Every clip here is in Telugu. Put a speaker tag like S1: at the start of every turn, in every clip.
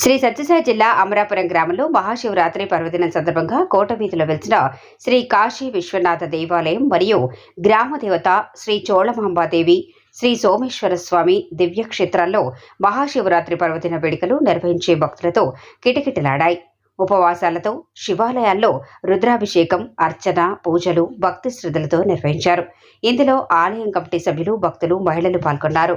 S1: శ్రీ సత్యసాయి జిల్లా అమరాపురం గ్రామంలో మహాశివరాత్రి పర్వదినం సందర్భంగా కోట వీధిలో వెలిసిన శ్రీ కాశీ విశ్వనాథ దేవాలయం మరియు గ్రామ దేవత శ్రీ చోళమాంబాదేవి శ్రీ సోమేశ్వర స్వామి దివ్యక్షేత్రాల్లో మహాశివరాత్రి పర్వదిన వేడుకలు నిర్వహించే భక్తులతో కిటకిటలాడాయి. ఉపవాసాలతో శివాలయాల్లో రుద్రాభిషేకం అర్చన పూజలు భక్తి శ్రద్ధలతో నిర్వహించారు. ఇందులో ఆలయం కమిటీ సభ్యులు భక్తులు మహిళలు పాల్గొన్నారు.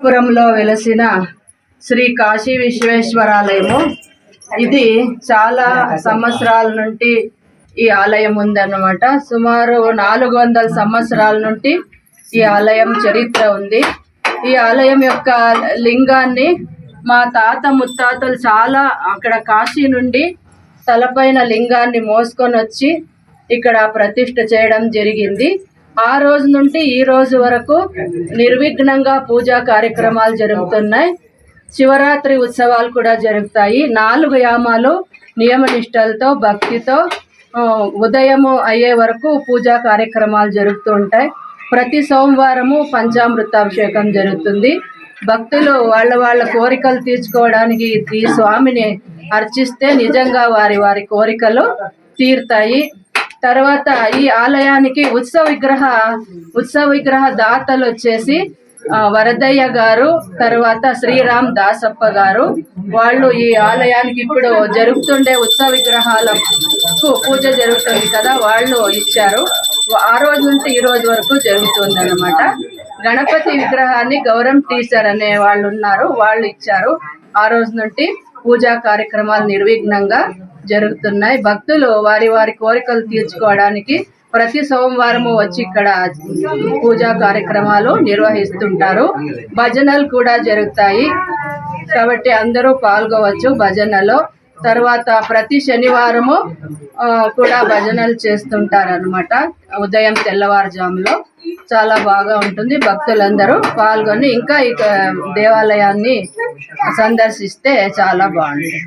S2: పురంలో వెలసిన శ్రీ కాశీ విశ్వేశ్వరాలయము. ఇది చాలా సంవత్సరాల నుండి ఈ ఆలయం ఉందన్నమాట. సుమారు నాలుగు వందల సంవత్సరాల నుండి ఈ ఆలయం చరిత్ర ఉంది. ఈ ఆలయం యొక్క లింగాన్ని మా తాత ముత్తాతలు చాలా అక్కడ కాశీ నుండి తలపైన లింగాన్ని మోసుకొని వచ్చి ఇక్కడ ప్రతిష్ఠ చేయడం జరిగింది. ఆ రోజు నుండి ఈ రోజు వరకు నిర్విఘ్నంగా పూజా కార్యక్రమాలు జరుగుతున్నాయి. శివరాత్రి ఉత్సవాలు కూడా జరుగుతాయి. నాలుగు యామాలు నియమ నిష్టలతో భక్తితో ఉదయము అయ్యే వరకు పూజా కార్యక్రమాలు జరుగుతూ ఉంటాయి. ప్రతి సోమవారము పంచామృతాభిషేకం జరుగుతుంది. భక్తులు వాళ్ళ వాళ్ళ కోరికలు తీర్చుకోవడానికి ఈ స్వామిని అర్చిస్తే నిజంగా వారి వారి కోరికలు తీరుతాయి. తర్వాత ఈ ఆలయానికి ఉత్సవ విగ్రహ ఉత్సవ విగ్రహ దాతలు వచ్చేసి వరదయ్య గారు తర్వాత శ్రీరామ్ దాసప్ప గారు. వాళ్ళు ఈ ఆలయానికి ఇప్పుడు జరుగుతుండే ఉత్సవ విగ్రహాలకు పూజ జరుగుతుంది కదా వాళ్ళు ఇచ్చారు. ఆ రోజు నుంచి ఈ రోజు వరకు జరుగుతుంది అనమాట గణపతి విగ్రహాన్ని గౌరవం టీచర్ అనే వాళ్ళు ఉన్నారు వాళ్ళు ఇచ్చారు. ఆ రోజు నుండి పూజా కార్యక్రమాలు నిర్విఘ్నంగా జరుగుతున్నాయి. భక్తులు వారి వారి కోరికలు తీర్చుకోవడానికి ప్రతి సోమవారము వచ్చి ఇక్కడ పూజా కార్యక్రమాలు నిర్వహిస్తుంటారు. భజనలు కూడా జరుగుతాయి. కాబట్టి అందరూ పాల్గొవచ్చు భజనలో. తర్వాత ప్రతి శనివారము ఆ, కూడా భజనలు చేస్తుంటారు అనమాట ఉదయం తెల్లవారుజాములో. చాలా బాగా ఉంటుంది. భక్తులందరూ పాల్గొని ఇంకా ఇక దేవాలయాన్ని సందర్శిస్తే చాలా బాగుంటుంది.